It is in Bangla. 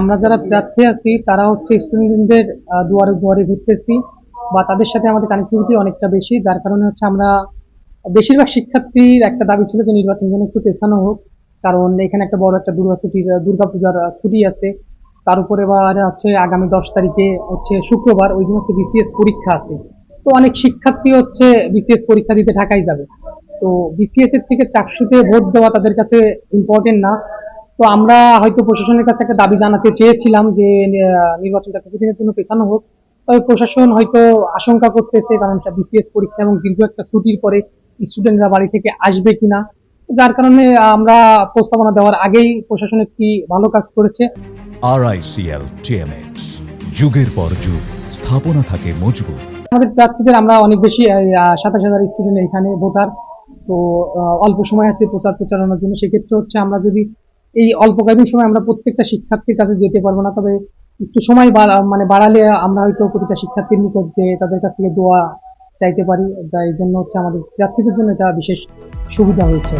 আমরা যারা প্রার্থী আছি, তারা হচ্ছে স্টুডেন্টদের দুয়ারে দুয়ারে ঘুরতেছি বা তাদের সাথে আমাদের কানেক্টিভিটি অনেকটা বেশি, যার কারণে হচ্ছে আমরা বেশিরভাগ শিক্ষার্থীর একটা দাবি ছিল যে নির্বাচন যেন একটু পেছানো হোক। কারণ এখানে একটা বড় একটা দুর্গা ছুটির দুর্গা পূজার ছুটি আছে। তার উপরে এবার হচ্ছে আগামী দশ তারিখে হচ্ছে শুক্রবার, ওই দিন হচ্ছে বিসিএস পরীক্ষা আছে। তো অনেক শিক্ষার্থী হচ্ছে বিসিএস পরীক্ষা দিতে ঢাকায় যাবে। তো বিসিএস এর থেকে চাকসুতে ভোট দেওয়া তাদের কাছে ইম্পর্টেন্ট না। তো আমরা হয়তো প্রশাসনের কাছে একটা দাবি জানাতে চেয়েছিলাম যে নির্বাচনটা কিছুদিনের জন্য পেছানো হোক। তবে প্রশাসন হয়তো আশঙ্কা করতেছে কারণ বিসিএস পরীক্ষা এবং দীর্ঘ একটা ছুটির পরে স্টুডেন্টরা বাড়ি থেকে আসবে কিনা। যার কারণে আমরা প্রস্তাবনা দেওয়ার আগেই প্রশাসন একটি ভালো কাজ করেছে। আরআইসিএল টিএমএক্স যুগের পর যুগ স্থাপনা থাকে মজবুত। আমাদের প্রার্থীদের আমরা অনেক বেশি সাতাশ হাজার স্টুডেন্ট এখানে ভোটার। তো অল্প সময় আছে প্রচার প্রচারণার জন্য। সেক্ষেত্রে হচ্ছে আমরা যদি এই অল্প কয়েকদিন সময় আমরা প্রত্যেকটা শিক্ষার্থীর কাছে যেতে পারব না, তবে একটু সময় মানে বাড়ালে আমরা হয়তো প্রতিটা শিক্ষার্থীর নিকট যে তাদের কাছ থেকে দোয়া চাইতে পারি। এই জন্য হচ্ছে আমাদের প্রার্থীদের জন্য এটা বিশেষ সুবিধা হয়েছে।